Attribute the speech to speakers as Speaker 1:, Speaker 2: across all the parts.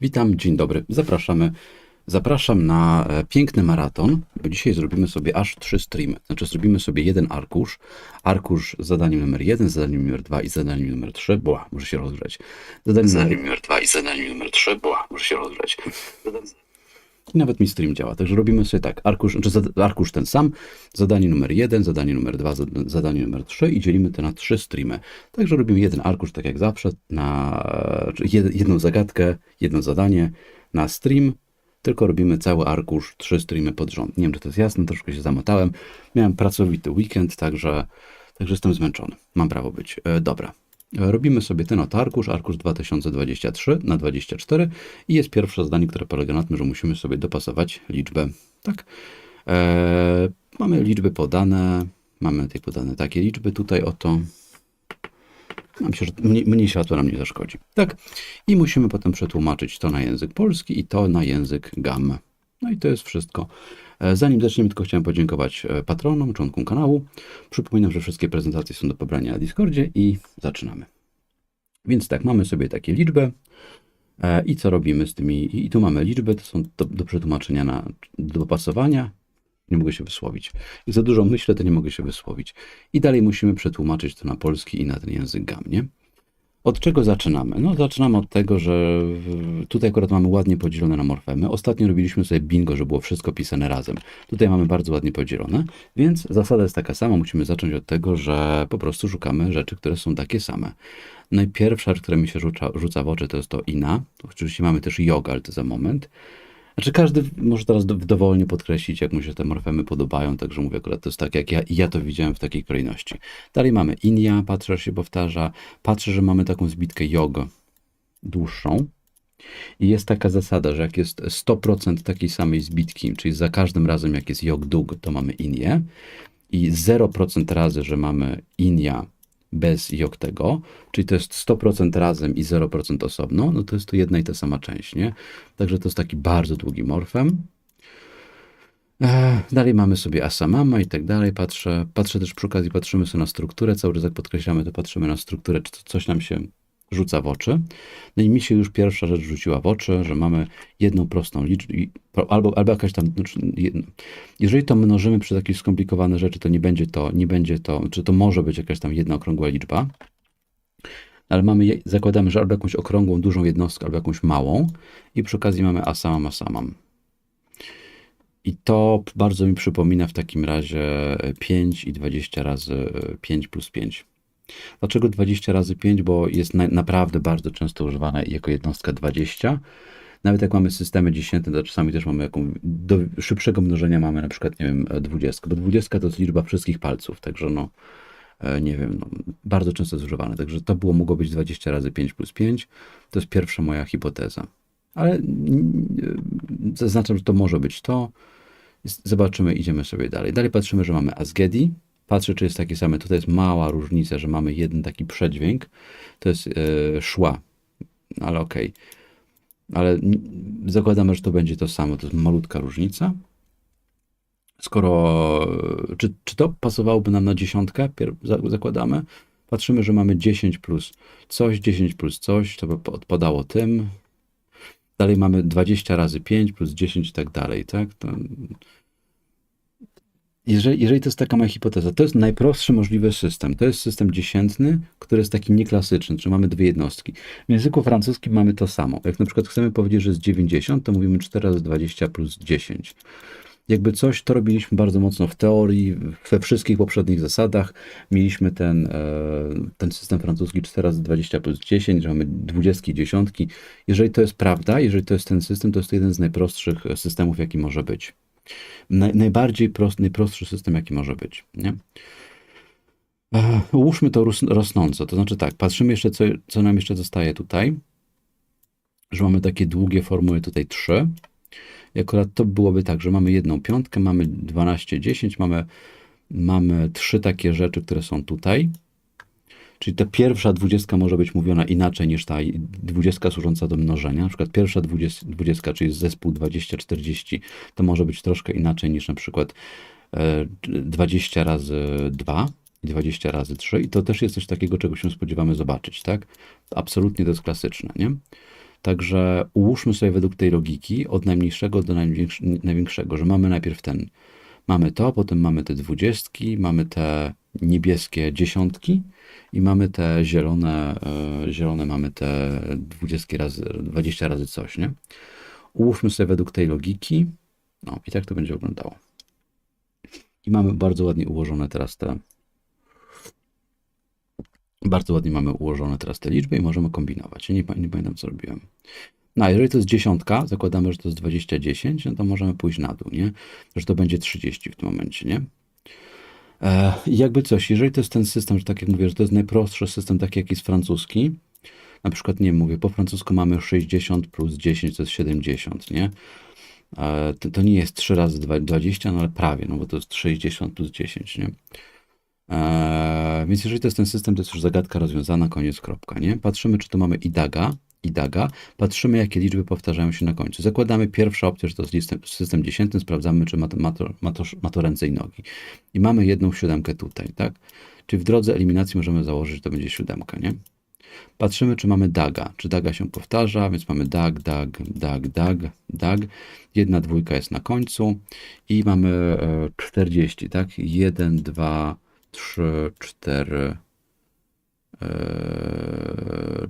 Speaker 1: Witam, dzień dobry. Zapraszamy. Zapraszam na e, piękny maraton, bo dzisiaj zrobimy sobie aż trzy streamy. Znaczy zrobimy sobie jeden arkusz, arkusz z zadaniem numer jeden, zadaniem numer dwa i zadaniem numer trzy. Była, muszę się rozgrzeć. Zadanie zadaniem numer dwa i zadaniem numer trzy. Była, muszę się rozgrzeć. I nawet mi stream działa. Także robimy sobie tak, arkusz, znaczy arkusz ten sam, zadanie numer jeden, zadanie numer dwa, zad- zadanie numer trzy i dzielimy to na trzy streamy. Także robimy jeden arkusz, tak jak zawsze, na jedną zagadkę, jedno zadanie na stream, tylko robimy cały arkusz, trzy streamy pod rząd. Nie wiem, czy to jest jasne, troszkę się zamotałem. Miałem pracowity weekend, także, także jestem zmęczony. Mam prawo być. E, dobra. Robimy sobie ten arkusz, arkusz 2023 na 24 i jest pierwsze zadanie, które polega na tym, że musimy sobie dopasować liczbę. Tak. E, mamy liczby podane, mamy tutaj podane takie liczby, tutaj oto. Myślę, że mniej, mniej światła nam nie zaszkodzi. Tak. I musimy potem przetłumaczyć to na język polski i to na język GAM. No i to jest wszystko. E, Zanim zaczniemy, tylko chciałem podziękować e, patronom, członkom kanału. Przypominam, że wszystkie prezentacje są do pobrania na Discordzie i zaczynamy. Więc tak, mamy sobie takie liczby. E, I co robimy z tymi? I, tu mamy liczby, to są do, do przetłumaczenia, na, do dopasowania. Nie mogę się wysłowić. Jak za dużo myślę, to nie mogę się wysłowić. I dalej musimy przetłumaczyć to na polski i na ten język GAM, nie? Od czego zaczynamy? No, zaczynamy od tego, że tutaj akurat mamy ładnie podzielone na morfemy. Ostatnio robiliśmy sobie bingo, że było wszystko pisane razem. Tutaj mamy bardzo ładnie podzielone, więc zasada jest taka sama. Musimy zacząć od tego, że po prostu szukamy rzeczy, które są takie same. Najpierwsza rzecz, która mi się rzuca, rzuca w oczy, to jest to ina. Oczywiście mamy też yoga, ale to za moment. Znaczy każdy może teraz do- dowolnie podkreślić, jak mu się te morfemy podobają, także mówię akurat to jest tak, jak ja, ja to widziałem w takiej kolejności. Dalej mamy inia, patrzę, że się powtarza. Patrzę, że mamy taką zbitkę jog dłuższą. I jest taka zasada, że jak jest 100% takiej samej zbitki, czyli za każdym razem jak jest jog dług, to mamy inię i 0% razy, że mamy inia bez jog tego, czyli to jest 100% razem i 0% osobno, no to jest to jedna i ta sama część, nie? Także to jest taki bardzo długi morfem. Dalej mamy sobie asamama i tak dalej. Patrzę, patrzę też przy okazji, patrzymy sobie na strukturę. Cały czas jak podkreślamy, to patrzymy na strukturę, czy coś nam się rzuca w oczy. No i mi się już pierwsza rzecz rzuciła w oczy, że mamy jedną prostą liczbę, albo, albo jakaś tam, znaczy, jeżeli to mnożymy przez jakieś skomplikowane rzeczy, to nie będzie to, nie będzie to, czy to może być jakaś tam jedna okrągła liczba, ale mamy, zakładamy, że albo jakąś okrągłą, dużą jednostkę, albo jakąś małą i przy okazji mamy asamam, asamam. I to bardzo mi przypomina w takim razie 5 i 20 razy 5 plus 5. Dlaczego 20 razy 5? Bo jest na, naprawdę bardzo często używane jako jednostka 20. Nawet jak mamy systemy dziesiętne, to czasami też mamy jaką, do szybszego mnożenia mamy na przykład, nie wiem, 20, bo 20 to jest liczba wszystkich palców, także no, e, nie wiem, no, bardzo często jest używane. Także to było, mogło być 20 razy 5 plus 5. To jest pierwsza moja hipoteza. Ale e, zaznaczam, że to może być to. Zobaczymy, idziemy sobie dalej. Dalej patrzymy, że mamy Asgedi. Patrzę, czy jest takie same. Tutaj jest mała różnica, że mamy jeden taki przedźwięk. To jest e, szła, ale okej. Ale n- zakładamy, że to będzie to samo. To jest malutka różnica. Skoro, e, czy, czy to pasowałoby nam na dziesiątkę? Pier- za- Zakładamy. Patrzymy, że mamy 10 plus coś, 10 plus coś, to by odpadało tym. Dalej mamy 20 razy 5 plus 10 i tak dalej, tak? To, jeżeli, jeżeli to jest taka moja hipoteza, to jest najprostszy możliwy system. To jest system dziesiętny, który jest taki nieklasyczny, czyli mamy dwie jednostki. W języku francuskim mamy to samo. Jak na przykład chcemy powiedzieć, że jest 90, to mówimy 4 razy 20 plus 10. Jakby coś, to robiliśmy bardzo mocno w teorii, we wszystkich poprzednich zasadach. Mieliśmy ten, e, ten system francuski 4 razy 20 plus 10, że mamy dwudziestki dziesiątki. Jeżeli to jest prawda, jeżeli to jest ten system, to jest to jeden z najprostszych systemów, jaki może być. Naj, najbardziej prost, najprostszy system, jaki może być. Nie? Ułóżmy to ros, rosnąco. To znaczy tak, patrzymy jeszcze, co, co nam jeszcze zostaje tutaj. Że mamy takie długie formuły tutaj 3. I akurat to byłoby tak, że mamy jedną piątkę, mamy 12, 10, mamy, mamy trzy takie rzeczy, które są tutaj. Czyli ta pierwsza dwudziestka może być mówiona inaczej niż ta dwudziestka służąca do mnożenia. Na przykład pierwsza dwudzies- dwudziestka, czyli zespół 20-40, to może być troszkę inaczej niż na przykład e, 20 razy 2 i 20 razy 3. I to też jest coś takiego, czego się spodziewamy zobaczyć, tak? Absolutnie to jest klasyczne, nie? Także ułóżmy sobie według tej logiki od najmniejszego do największ- największego, że mamy najpierw ten, mamy to, potem mamy te dwudziestki, mamy te niebieskie dziesiątki i mamy te zielone, e, zielone mamy te dwudziestki razy, 20 razy coś, nie? Ułóżmy sobie według tej logiki, no i tak to będzie wyglądało. I mamy bardzo ładnie ułożone teraz te, bardzo ładnie mamy ułożone teraz te liczby i możemy kombinować. Ja nie, nie pamiętam, co robiłem. No, a jeżeli to jest dziesiątka, zakładamy, że to jest 20, 10, no to możemy pójść na dół, nie? Że to będzie 30 w tym momencie, nie? E, jakby coś, jeżeli to jest ten system, że tak jak mówię, że to jest najprostszy system, taki jak jest francuski, na przykład, nie mówię, po francusku mamy 60 plus 10 to jest 70, nie? E, To, to nie jest 3 razy dwa- 20, no ale prawie, no bo to jest 60 plus 10, nie? Eee, więc jeżeli to jest ten system, to jest już zagadka rozwiązana, koniec, kropka, nie? Patrzymy, czy tu mamy idaga, idaga, patrzymy, jakie liczby powtarzają się na końcu. Zakładamy pierwsza opcja, że to jest listem, system dziesiętny, sprawdzamy, czy ma ma, to, ma, to, ma to ręce i nogi. I mamy jedną siódemkę tutaj, tak? Czyli w drodze eliminacji możemy założyć, że to będzie siódemka, nie? Patrzymy, czy mamy daga. Czy daga się powtarza, więc mamy dag, dag, dag, dag, dag. Jedna dwójka jest na końcu i mamy e, 40, tak? 1, 2, 3, 4,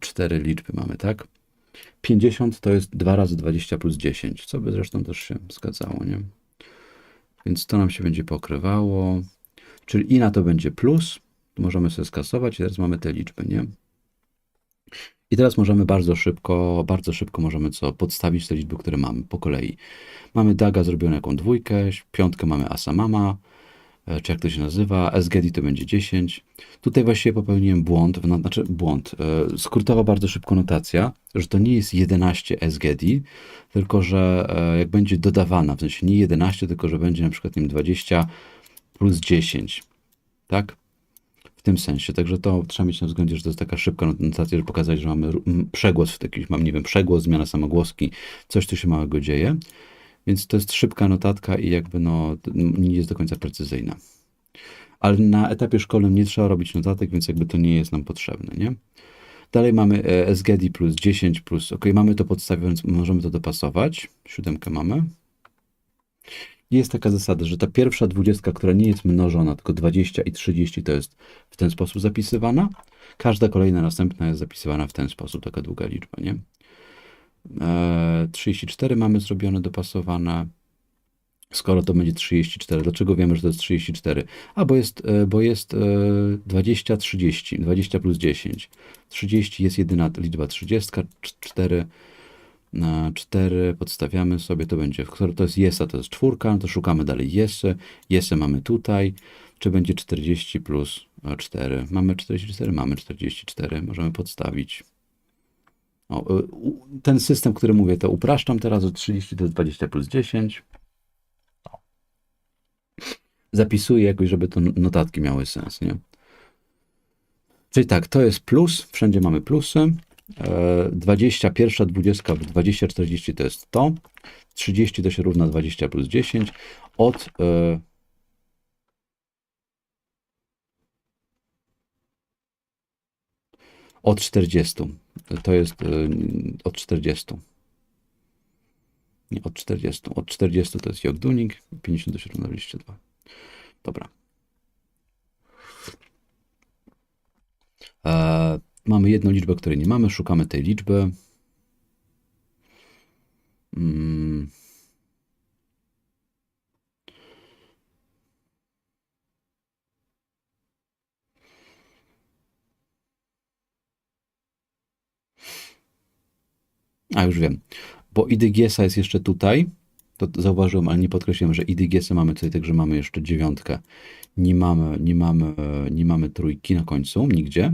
Speaker 1: 4 liczby mamy, tak? 50 to jest 2 razy 20 plus 10, co by zresztą też się zgadzało, nie? Więc to nam się będzie pokrywało. Czyli i na to będzie plus. Możemy sobie skasować i teraz mamy te liczby, nie? I teraz możemy bardzo szybko, bardzo szybko możemy co podstawić te liczby, które mamy po kolei. Mamy Daga zrobioną jaką dwójkę, piątkę mamy Asamama, e, czy jak to się nazywa, SGD to będzie 10. Tutaj właściwie popełniłem błąd, znaczy błąd, e, skrótowa bardzo szybko notacja, że to nie jest 11 SGD, tylko że e, jak będzie dodawana, w sensie nie 11, tylko że będzie na przykład nie wiem, 20 plus 10, tak? W tym sensie, także to trzeba mieć na względzie, że to jest taka szybka notacja, żeby pokazać, że mamy przegłos w jakiś, mam nie wiem, przegłos, zmiana samogłoski, coś tu się małego dzieje. Więc to jest szybka notatka i jakby no nie jest do końca precyzyjna. Ale na etapie szkolnym nie trzeba robić notatek, więc jakby to nie jest nam potrzebne, nie? Dalej mamy e, SGD plus 10 plus, ok, mamy to podstawione, więc możemy to dopasować. Siódemkę mamy. Jest taka zasada, że ta pierwsza dwudziestka, która nie jest mnożona, tylko 20 i 30 to jest w ten sposób zapisywana. Każda kolejna następna jest zapisywana w ten sposób, taka długa liczba, nie? E, 34 mamy zrobione, dopasowane. Skoro to będzie 34, dlaczego wiemy, że to jest 34? A, bo jest, e, bo jest e, 20, 30, 20 plus 10. 30 jest jedyna liczba 30, 4 na 4 podstawiamy sobie, to będzie, skoro to jest jesa, to jest czwórka, no to szukamy dalej jesy. Jesę mamy tutaj, czy będzie 40 plus e, 4? Mamy 44, mamy 44, możemy podstawić. O, y, ten system, który mówię, to upraszczam teraz, od 30 to jest 20 plus 10. Zapisuję jakoś, żeby to notatki miały sens, nie? Czyli tak, to jest plus, wszędzie mamy plusy. E, 20, pierwsza 20 w 20, 40 to jest to. 30 to się równa 20 plus 10. Od e, od 40. To jest e, od 40. Nie, od 40. Od 40 to jest Jogdunik, 50 to się równa 22. Dobra. E, mamy jedną liczbę, której nie mamy, szukamy tej liczby. Mm. A już wiem, bo IDGS-a jest jeszcze tutaj. To zauważyłem, ale nie podkreśliłem, że IDGS-a mamy tutaj, także mamy jeszcze dziewiątkę. Nie mamy, nie mamy, nie mamy trójki na końcu, nigdzie.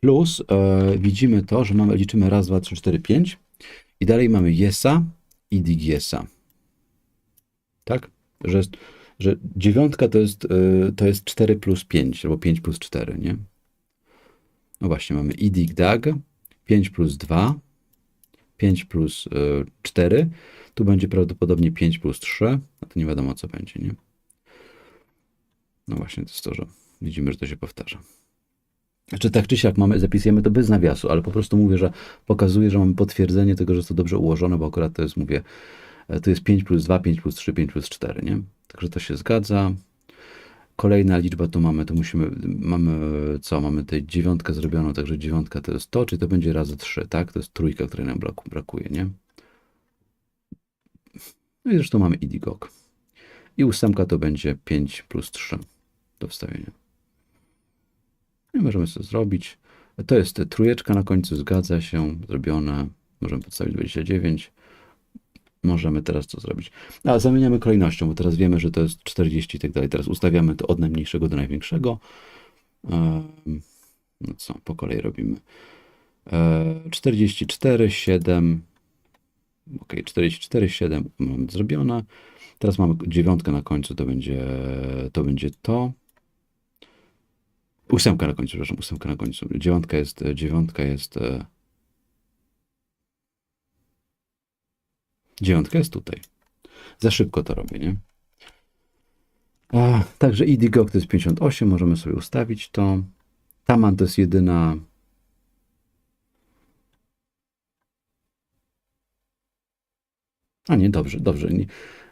Speaker 1: Plus e, widzimy to, że mamy, liczymy raz, dwa, trzy, cztery, pięć i dalej mamy Jesa i Digiesa. Tak? Że, że dziewiątka to jest, e, to jest 4 plus 5, albo 5 plus 4, nie? No właśnie, mamy idig dag, 5 plus 2, 5 plus e, 4, tu będzie prawdopodobnie 5 plus 3, a to nie wiadomo co będzie, nie? No właśnie, to jest to, że widzimy, że to się powtarza. Znaczy tak czy siak mamy, zapisujemy to bez nawiasu, ale po prostu mówię, że pokazuje, że mamy potwierdzenie tego, że jest to dobrze ułożone, bo akurat to jest, mówię, e, to jest 5 plus 2, 5 plus 3, 5 plus 4, nie? Także to się zgadza. Kolejna liczba tu mamy, to musimy, mamy co, mamy tutaj dziewiątkę zrobioną, także dziewiątka to jest to, czyli to będzie razy 3, tak? To jest trójka, której nam braku- brakuje, nie? No i zresztą mamy idigok. I ósemka to będzie 5 plus 3 do wstawienia. No I możemy sobie zrobić. To jest trójeczka na końcu, zgadza się, zrobione. Możemy podstawić 29. Możemy teraz co zrobić? A, zamieniamy kolejnością, bo teraz wiemy, że to jest 40 i tak dalej. Teraz ustawiamy to od najmniejszego do największego. No co, po kolei robimy. E, 44, 7. Ok, 44, 7 mamy zrobione. Teraz mamy dziewiątkę na końcu, to będzie to. Będzie to. Ósemka na końcu, przepraszam, ósemka na końcu. Dziewiątka jest, dziewiątka jest. Dziewiątka jest tutaj. Za szybko to robię, nie? A, także idigok to jest 58, możemy sobie ustawić to. Taman to jest jedyna. A nie, dobrze, dobrze. Nie.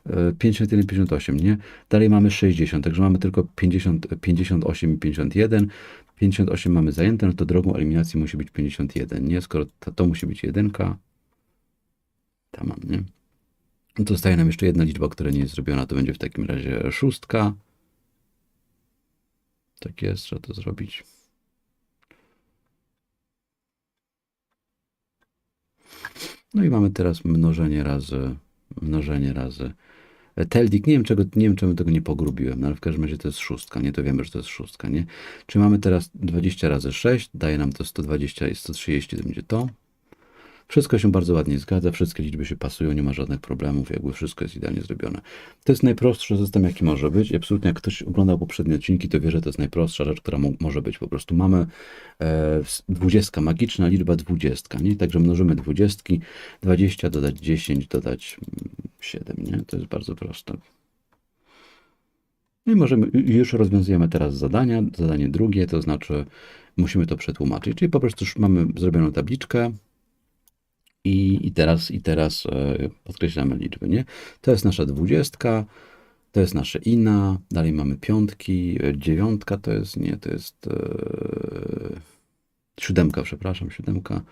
Speaker 1: E, 51, 58, nie? Dalej mamy 60, także mamy tylko 50, 58 i 51. 58 mamy zajęte, no to drogą eliminacji musi być 51, nie? Skoro to, to musi być jedynka, taman, nie? No to zostaje nam jeszcze jedna liczba, która nie jest zrobiona, to będzie w takim razie szóstka. Tak jest, trzeba to zrobić. No i mamy teraz mnożenie razy, mnożenie razy. E, Teldik, nie wiem, czego, nie wiem czemu tego nie pogrubiłem, no ale w każdym razie to jest szóstka, nie? To wiemy, że to jest szóstka, nie? Czyli mamy teraz 20 razy 6, daje nam to 120 i 130, to będzie to. Wszystko się bardzo ładnie zgadza, wszystkie liczby się pasują, nie ma żadnych problemów, jakby wszystko jest idealnie zrobione. To jest najprostszy system, jaki może być. I absolutnie, jak ktoś oglądał poprzednie odcinki, to wie, że to jest najprostsza rzecz, która mo- może być. Po prostu mamy e, dwudziestka, magiczna liczba dwudziestka, nie? Także mnożymy dwudziestki, 20 dodać 10, dodać mm, 7, nie? To jest bardzo proste. No i możemy, już rozwiązujemy teraz zadania. Zadanie drugie, to znaczy musimy to przetłumaczyć. Czyli po prostu już mamy zrobioną tabliczkę, i, i teraz, i teraz e, podkreślamy liczby, nie? To jest nasza dwudziestka, to jest nasze ina, dalej mamy piątki, e, dziewiątka to jest, nie, to jest e, siódemka, przepraszam, siódemka.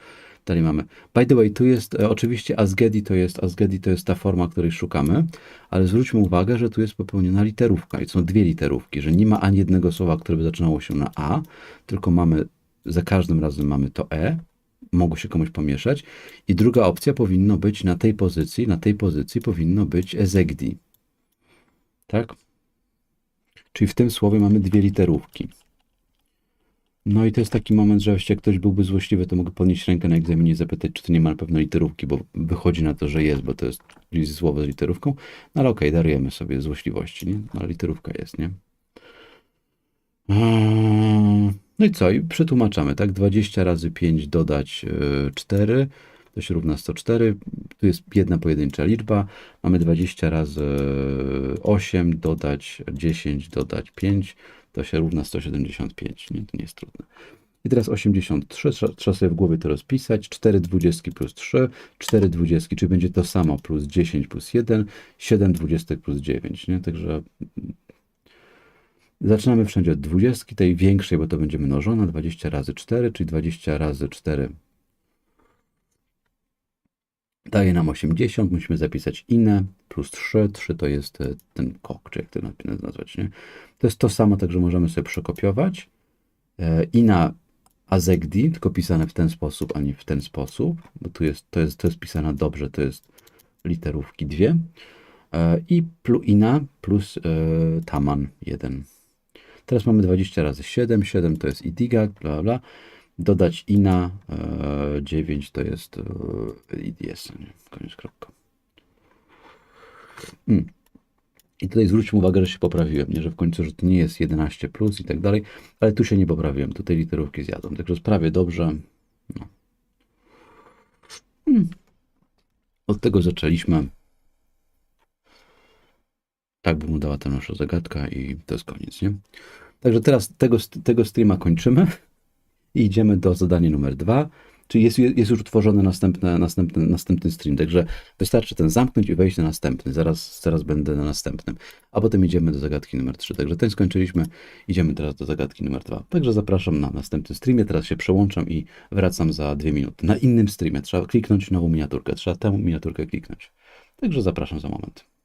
Speaker 1: Dalej mamy. By the way, tu jest oczywiście Asgedi to jest Asgedi to jest ta forma, której szukamy, ale zwróćmy uwagę, że tu jest popełniona literówka i są dwie literówki, że nie ma ani jednego słowa, które by zaczynało się na A, tylko mamy za każdym razem mamy to E, mogło się komuś pomieszać. I druga opcja powinno być na tej pozycji, na tej pozycji powinno być ezegdi. Tak? Czyli w tym słowie mamy dwie literówki. No i to jest taki moment, że jeśli ktoś byłby złośliwy, to mogę podnieść rękę na egzaminie i zapytać, czy to nie ma na pewno literówki, bo wychodzi na to, że jest, bo to jest słowo z literówką. No ale okej, darujemy sobie złośliwości, nie? No, ale literówka jest, nie? Eee, No i co? I przetłumaczamy, tak? 20 razy 5 dodać e, 4 to się równa 104. Tu jest jedna pojedyncza liczba. Mamy 20 razy 8 dodać 10 dodać 5 to się równa 175. Nie, to nie jest trudne. I teraz 83, trzeba, trzeba sobie w głowie to rozpisać. 4 dwudziestki plus 3, 4 dwudziestki, czyli będzie to samo, plus 10 plus 1, 7 dwudziestek plus 9, nie? Także Zaczynamy wszędzie od 20, tej większej, bo to będzie mnożona, 20 razy 4, czyli 20 razy 4 daje nam 80, musimy zapisać inne, plus 3, 3 to jest e, ten kok, czy jak to naz- nazwać, nie? To jest to samo, także możemy sobie przekopiować. E, Ina azegdi, tylko pisane w ten sposób, a nie w ten sposób, bo tu jest, to, jest, to jest pisane dobrze, to jest literówki dwie. E, I pluina plus taman 1. Teraz mamy 20 razy 7, 7 to jest idigat, bla bla, bla. Dodać ina, e, 9 to jest e, ids, nie? koniec kropka. Mm. I tutaj zwróćmy uwagę, że się poprawiłem, nie? że w końcu, że to nie jest 11 plus i tak dalej, ale tu się nie poprawiłem, tutaj literówki zjadą, także prawie dobrze. No. Mm. Od tego zaczęliśmy. Tak bym udała ta nasza zagadka i to jest koniec, nie? Także teraz tego, tego streama kończymy. i idziemy do zadania numer dwa, czyli jest, jest już utworzony następne, następny, następny stream, także wystarczy ten zamknąć i wejść na następny, zaraz, zaraz będę na następnym, a potem idziemy do zagadki numer trzy, także ten skończyliśmy, idziemy teraz do zagadki numer dwa, także zapraszam na następny streamie, teraz się przełączam i wracam za dwie minuty, na innym streamie, trzeba kliknąć nową miniaturkę, trzeba tę miniaturkę kliknąć, także zapraszam za moment.